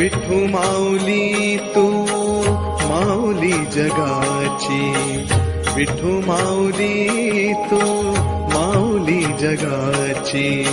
विठू माऊली तू माऊली जगाची. विठू माऊली तू माऊली जगाची.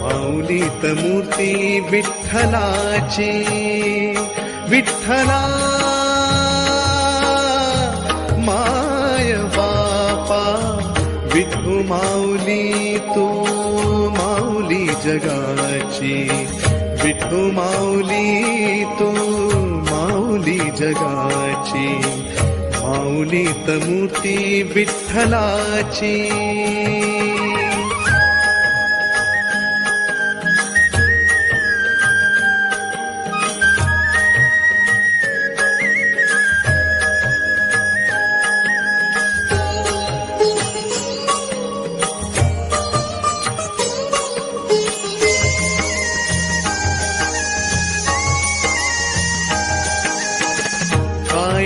माऊलीत मूर्ती विठ्ठलाची. विठ्ठला विठू माऊली तू माऊली जगाची. विठू माऊली तू माऊली जगाची. मूर्ती विठ्ठलाची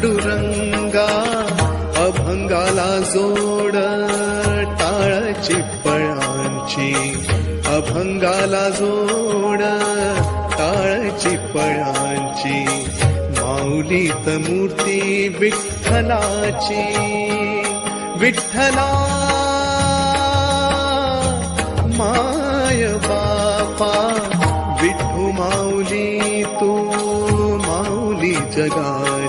पांडुरंगा अभंगाला जोड टाळची पळांची अभंगाला जोड टाळची पळांची माऊलीत मूर्ती विठ्ठलाची. विठ्ठला माय बापा विठू माऊली तू माऊली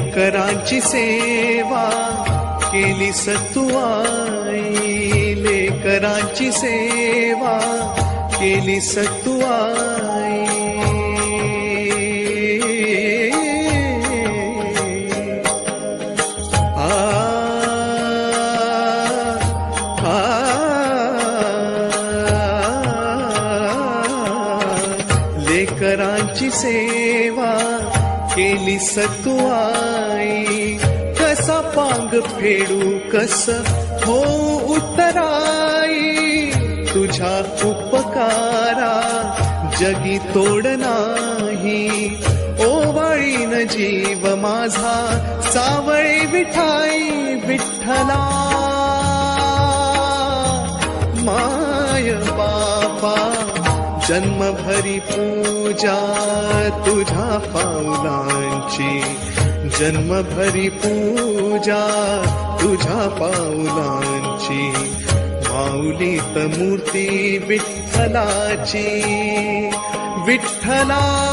करे करांची सेवा केली सत्तुआई ले करांची सेवा केली सत्तुआई करांची सेवा केली सतुआई कसा पांग फेडू कस? हो उतराई तुझ्या उपकारा जगी तोड नाही. ओवाळीन जीव माझा सावळे विठाई विठ्ठला. माय बापा. जन्मभरी पूजा तुझ्या पावलांची. जन्मभरी पूजा तुझ्या पावलांची. माऊलीत मूर्ती विठ्ठलाची. विठ्ठला